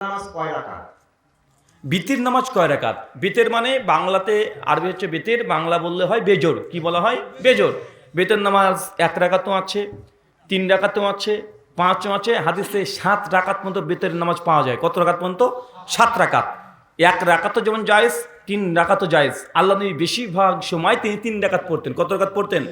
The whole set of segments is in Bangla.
নামাজ কয় বিতির নামাজ কয় রাকাত? বিতের মানে বাংলাতে আরবি হচ্ছে বিতির, বাংলা বললে হয় বেজোর। কি বলা হয়? বেজোর। বেতের নামাজ এক রাকাতও আছে, তিন রাকাতও আছে, পাঁচও আছে। হাদিসে সাত রাকাত পর্যন্ত বেতের নামাজ পাওয়া যায়। কত রাকাত পর্যন্ত? সাত রাকাত। এক রাকাতও যেমন জায়েজ তিন রাকাতও জায়েজ। আল্লাহ নবী বেশিরভাগ সময় তিনি তিন ডাকাত পড়তেন। কত রাকাত পড়তেন?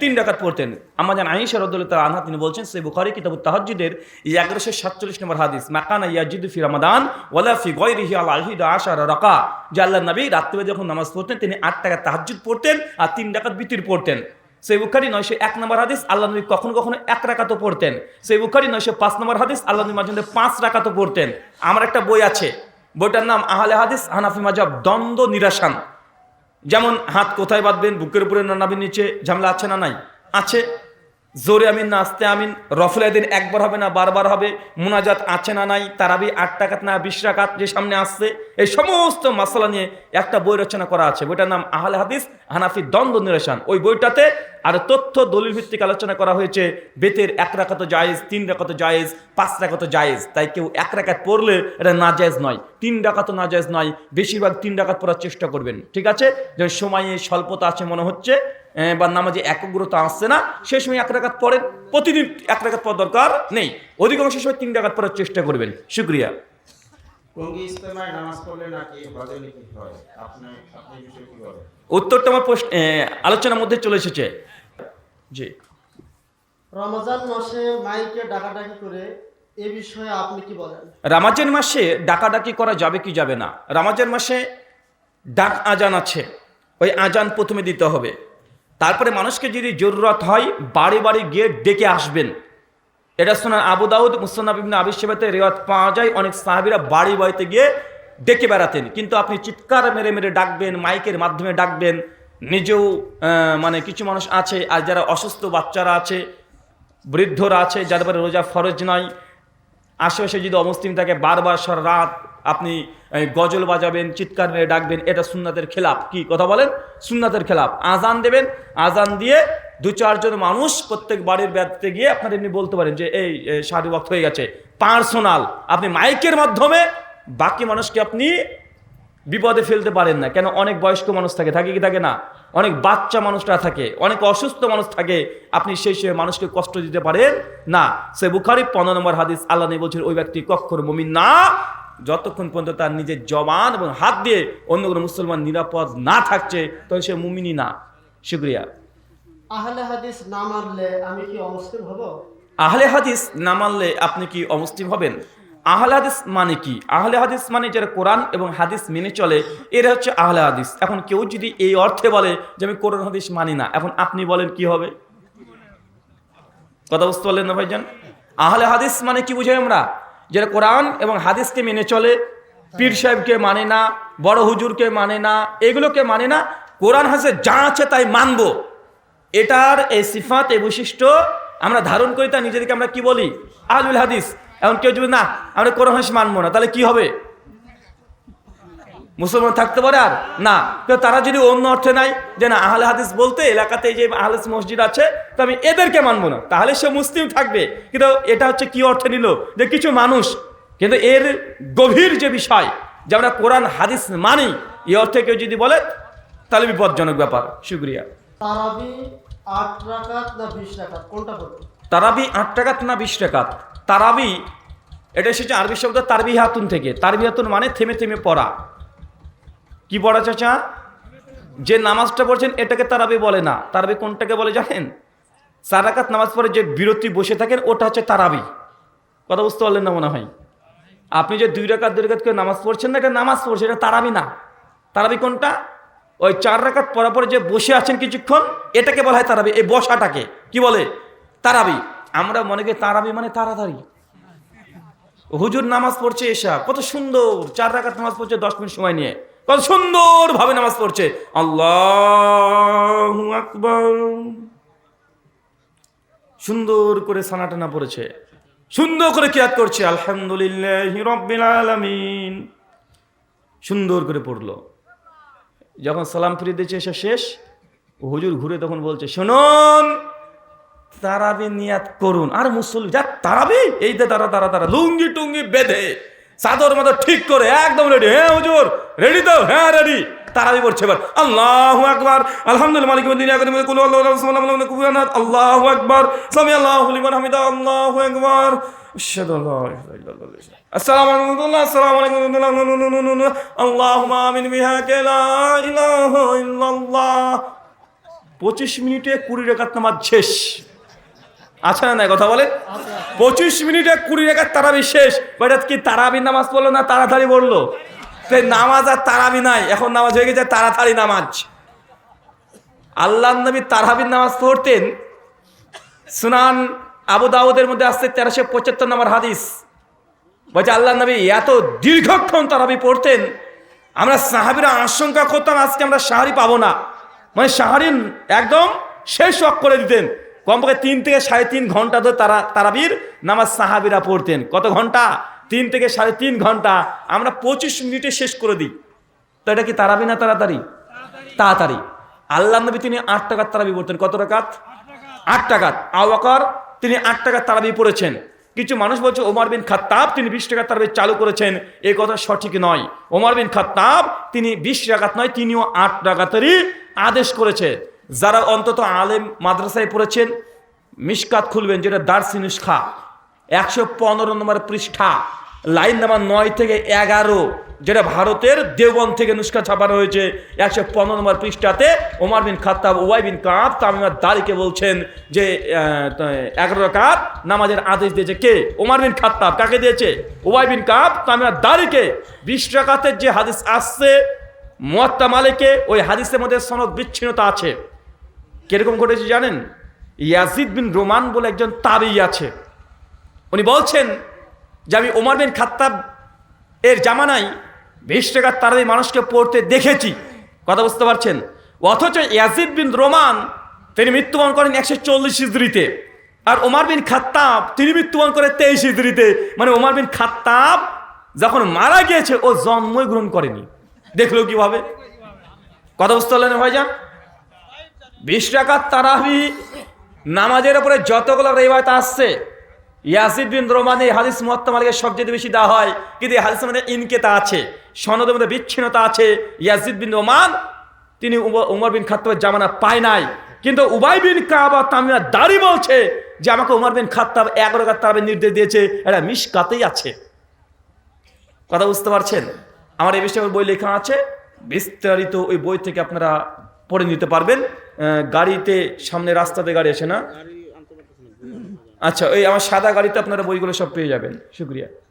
তিন ডাকাত পড়তেন। আমার জান আইসা রদুল্লাহ আনহা তিনি বলছেন সে বুখারি কিতাব তাহাজ্জুদের এই এগারোশো সাতচল্লিশ নম্বর হাদিস, মাকানা ইয়াজিদু রমাদান ওয়ালা ফি গয়রিহি আল আহিদ আশার রাকা। যে আল্লাহ নবী রাত্রে যখন নামাজ পড়তেন, তিনি আট টাকা তাহাজ্জুদ পড়তেন আর তিন ডাকাত বিতির পড়তেন। সেই বুখারি নয়শো এক নম্বর হাদিস, আল্লাহ নবী কখনো কখনো এক রাকাতও পড়তেন। সেই বুখারি নয়শো পাঁচ নম্বর হাদিস, আল্লাহ নবী মাঝে পাঁচ রাকাতও পড়তেন। আমার একটা বই আছে বইটার নাম আহলে হাদিস, হানাফি মাজাব, দ্বন্দ্ব নিরাসান যেমন, হাত কোথায় বাঁধবেন, বুকের উপরে না নিচে, ঝামেলা আছে না নাই? আছে। জোরে আমিন না আস্তে আমিন, রফুল দিন একবার হবে না, বারবার হবে। মুনাজাত আছে না নাই? তারাবি আট টাকাত না, বিশ টাকাত যে সামনে আসছে, এই সমস্ত মশলা নিয়ে একটা বই রচনা করা আছে। বইটার নাম আহলে হাদিস, হানাফি দ্বন্দ্ব নিরসন ওই বইটাতে আর তথ্য দলিল ভিত্তিক আলোচনা করা হয়েছে, বেতের এক রাখাত জায়েজ, তিন রাখাত জায়েজ, পাঁচ রাখাত জায়েজ। তাই কেউ এক রাখাত পড়লে এটা না জায়েজ নয়, তিন রাখাত না জায়েজ নয়, বেশিরভাগ তিন রাখাত পড়ার চেষ্টা করবেন, ঠিক আছে? যে সময়ে স্বল্পতা আছে মনে হচ্ছে বা নামাজে একগ্রতা আসছে না সেই সময় এক রাখাত পড়েন, প্রতিদিন এক রাখাত পড়ার দরকার নেই। অধিকাংশ সময় তিন ডাকাত পড়ার চেষ্টা করবেন। শুক্রিয়া। টঙ্গি ইস্তেমায় নামাজ পড়লে নাকি বদলি কি হয়? আপনি আপনি বিষয়ে কি বলেন? উত্তরটা আমার প্রশ্ন আলোচনার মধ্যে চলে এসেছে। জি। রমজান মাসে মাইকে ডাকাডাকি করে এ বিষয়ে আপনি কি বলেন? রামাজান মাসে ডাকাডাকি করা যাবে কি যাবে না? রামাজান মাসে ডাক আজান আছে ওই আজান প্রথমে দিতে হবে। তারপরে মানুষকে যদি জরুরত হয় বাড়ি বাড়ি গিয়ে ডেকে আসবেন। এটা শোনার আবু দাউদ মুসন্নাব ইবনে আবি সেবাতে রেওয়াত পাওয়া যায়। অনেক সাহাবিরা বাড়ি বাড়িতে গিয়ে ডেকে বেড়াতেন। কিন্তু আপনি চিৎকার মেরে মেরে ডাকবেন, মাইকের মাধ্যমে ডাকবেন, নিজেও মানে কিছু মানুষ আছে, আর যারা অসুস্থ বাচ্চারা আছে, বৃদ্ধরা আছে, যাদের পরে রোজা ফরজ নয়, আশেপাশে যদি অমুসলিম থাকে, বারবার সারা রাত আপনি গজল বাজাবেন, চিৎকার মেরে ডাকবেন, এটা সুন্নাতের খেলাপ কি কথা বলেন? সুন্নাতের খেলাপ আজান দেবেন আজান দিয়ে দু চারজন মানুষ প্রত্যেক বাড়ির ব্যাধতে গিয়ে আপনার এমনি বলতে পারেন যে, এই সাড়ে ওয়াক্ত হয়ে গেছে। পার্সোনাল, আপনি মাইকের মাধ্যমে বাকি মানুষকে আপনি বিপদে ফেলতে পারেন না। কেন? অনেক বয়স্ক মানুষ থাকে থাকে কি থাকে না? অনেক বাচ্চা মানুষরা থাকে, অনেক অসুস্থ মানুষ থাকে, আপনি সেই সময় মানুষকে কষ্ট দিতে পারেন না। সে বুখারি পনেরো নম্বর হাদিস, আল্লাহ নেই বলছেন, ওই ব্যক্তি কক্ষর মমিন না, যতক্ষণ পর্যন্ত তার নিজের জবান এবং হাত দিয়ে অন্য কোনো মুসলমান নিরাপদ না থাকছে, তখন সে মুমিনই না। শুক্রিয়া। আহলে হাদিস না মানলে আমি কি অমুসলিম হব? আহলে হাদিস না মানলে আপনি কি অমুসলিম হবেন? আহলে হাদিস মানে কি? আহলে হাদিস মানে যারা কোরআন এবং হাদিস মেনে চলে, এরা হচ্ছে আহলে হাদিস। এখন কেউ যদি এই অর্থে বলে যে আমি কোরআন হাদিস মানি না, এখন আপনি বলেন কি হবে? কথা বুঝতে পারলেন না ভাইজান? আহলে হাদিস মানে কি বুঝাই আমরা? যারা কোরআন এবং হাদিসকে মেনে চলে, পীর সাহেবকে মানে না, বড় হুজুরকে মানে না, এগুলোকে মানে না, কোরআন হাসে যা আছে তাই মানবো। এটার এই সিফাত, এই বৈশিষ্ট্য আমরা ধারণ করি তা নিজেদেরকে আমরা কি বলি? আহলুল হাদিস। এখন কেউ যদি না, আমরা কোরআন হাদিস মানবো না, তাহলে কি হবে? মুসলমান থাকতে পারে আর? না। তারা যদি অন্য অর্থে নাই যে না, আহলে হাদিস বলতে এলাকাতে যে আহলে মসজিদ আছে, তো আমি এদেরকে মানবো না। তাহলে সে মুসলিম থাকবে। কিন্তু এটা হচ্ছে কি অর্থে নিল? যে কিছু মানুষ, কিন্তু এর গভীর যে বিষয়, যে আমরা কোরআন, হাদিস মানি, এই অর্থে কেউ যদি বলে, তাহলে বিপজ্জনক ব্যাপার। শুক্রিয়া। তারাবি আট রাকাত না বিশ রাকাত? কোনটা তারাবি আট টাকাত না টাকাত তারাবি, এটা এসেছে আরবি শব্দ তারবি হাতুন থেকে। তারবি হাতুন মানে থেমে থেমে পড়া। কি পড়া চাচা? যে নামাজটা পড়ছেন, এটাকে তারাবি বলে না। তারাবি কোনটাকে বলে জানেন? সারাকাত নামাজ পড়ে যে বিরতি বসে থাকেন, ওটা হচ্ছে তারাবি। কথা বুঝতে পারলেন না মনে হয়? আপনি যে দুই রাকাত দুই রাকাত করে নামাজ পড়ছেন না, এটা নামাজ পড়ছে, এটা তারাবি না। তারাবি কোনটা? ওই চার রাকাত পরে পরে যে বসে আছেন কিছুক্ষণ, এটাকে বলা হয় তারাবি। এই বসাটাকে। কি বলে? তারাবি। আমরা মনে করি তারাবি মানে তাড়াতাড়ি। হুজুর নামাজ পড়ছে এসা। কত সুন্দর। চার রাকাত নামাজ পড়ছে, দশ মিনিট সময় নিয়ে। কত সুন্দর ভাবে নামাজ পড়ছে। আল্লাহ সুন্দর করে সানা টানা পড়েছে। সুন্দর করে কিয়াত করছে। আলহামদুলিল্লাহ রব্বিল আলামিন। সুন্দর করে পড়ল। যখন সালাম ফিরে দিয়েছে, এসে শেষ। হুজুর ঘুরে তখন বলছে, শুনুন, তারাবি নিয়াত করুন। আর মুসলিম যা তারাবি? এই যে তারা তারা তারা, লুঙ্গি টুঙ্গি বেঁধে চাদর মাদর ঠিক করে একদম রেডি হ্যাঁ হুজুর রেডি তো? হ্যাঁ রেডি তারাবি পড়ছে এবার। আল্লাহু আকবার। আলহামদুলিল্লাহ, মালিক দিন আকাদিম কুল, আল্লাহু রাসূলুল্লাহ কুবানাত আল্লাহু আকবার। সামি আল্লাহু লিমান হামিদা, আল্লাহু আকবার। আশহাদু ইলাহা ইল্লাল্লাহ আসসালামু আলাইকুম ওয়া আসসালামু আলাইকুম ওয়া আল্লাহুম্মা আমিন বিহাকা লা ইলাহা ইল্লাল্লাহ। 25 মিনিটে 20 রাকাত নামাজ শেষ। আচ্ছা না কথা বলে? পঁচিশ মিনিটে কুড়ি রেখার তারাবি শেষ। ওইটা কি তারাবি নামাজ পড়ল না তাড়াতাড়ি পড়ল? এই নামাজ আর তারাবি নাই। এখন নামাজ হয়ে গেছে তাড়াতাড়ি নামাজ। আল্লাহ নবী তারাবির নামাজ পড়তেন। সুনান আবু দাউদের মধ্যে আসছে তেরোশো পঁচাত্তর নম্বর হাদিস। বলছে, আল্লাহ নবী, এত দীর্ঘক্ষণ তারাবি পড়তেন। আমরা সাহাবিরা আশঙ্কা করতাম, আজকে আমরা সাহারি পাবো না। মানে সাহারিন একদম শেষ ওয়াক করে দিতেন। কমপক্ষে তিন থেকে সাড়ে তিন ঘণ্টা ধরে তারা তারাবির নামাজ সাহাবিরা পড়তেন। কত ঘণ্টা? তিন থেকে সাড়ে তিন ঘণ্টা। আমরা পঁচিশ মিনিটে শেষ করে দিই। তো এটা কি তারাবি না তাড়াতাড়ি? তাড়াতাড়ি। আল্লাহ নবী তিনি আট টাকার তারাবি পড়তেন। কত টাকাত? আট টাকাত। আওয়াকার তিনি আট টাকার তারাবি পড়েছেন। কিছু মানুষ বলছে, ওমর বিন খাত্তাব, তিনি বিশ টাকা তার চালু করেছেন। এ কথা সঠিক নয়। ওমর বিন খাত্তাব, তিনি বিশ টাকাত নয়, তিনিও আট টাকাতেরই আদেশ করেছে। যারা অন্তত আলেম মাদ্রাসায় পড়েছেন মিসকাত খুলবেন, যেটা দার্সি নুসখা। একশো পনেরো নম্বর পৃষ্ঠা, লাইন নাম্বার নয় থেকে এগারো। যেটা ভারতের দেওবন থেকে নুসখা ছাপানো হয়েছে একশো পনেরো নম্বর পৃষ্ঠাতে। ওমার বিন খাত্তাব ওয়াই বিন কাপ তামিমার দারিকে বলছেন যে এগারো রাকাত নামাজের আদেশ দিয়েছে কে? ওমার বিন খাত্তাব। কাকে দিয়েছে? ওয়াই বিন কাপ তামিমার দারিকে। বিশ রাকাতের যে হাদিস আসছে, মোয়াত্তা মালিকে, ওই হাদিসের মধ্যে সনদ বিচ্ছিন্নতা আছে। কীরকম ঘটেছে জানেন? ইয়াজিদ বিন রোমান বলে একজন তাবি আছে। উনি বলছেন যে, আমি ওমার বিন খাত্তাব এর জামানায় বিশ টাকার তারাবি মানুষকে পড়তে দেখেছি। কথা বুঝতে পারছেন? অথচ ইয়াজিদ বিন রোমান, তিনি মৃত্যুবরণ করেন একশো চল্লিশ ইজরিতে আর ওমার বিন খাত্তাব, তিনি মৃত্যুবরণ করে তেইশ ইজরিতে মানে ওমার বিন খাত্তাব যখন মারা গিয়েছে, ও জন্মই গ্রহণ করেনি। দেখল কীভাবে? কথা বুঝতে পারলেন ভাইজান? বিশ টাকার তারাবি নামাজের উপরে যতগুলো রেওয়ায়ত আসছে ইয়াসিদ বিন রোমানে হাদিস মুহাত্তা মালিকের সবচেয়ে বেশি দেওয়া হয়। কিন্তু এই হাদিসের মধ্যে ইনকেতা আছে, সনদের মধ্যে বিচ্ছিন্নতা আছে। ইয়াসিদ বিন রোমান, তিনি উম- উমর বিন খাত্তাবের জামানা পায় নাই। কিন্তু উবাই বিন কাবা তামিয়া দাড়ি বলছে যে, আমাকে উমর বিন খাত্তাব এগারো তারাবের নির্দেশ দিয়েছে, এটা মিসকাতেই আছে। কথা বুঝতে পারছেন? আমার এই বিষয়ে বই লেখা আছে। বিস্তারিত ওই বই থেকে আপনারা পড়ে নিতে পারবেন। গাড়িতে সামনে রাস্তাতে গাড়ি আসে না। আচ্ছা ওই আমার সাদা গাড়িতে আপনারা বইগুলো সব পেয়ে যাবেন। শুক্রিয়া।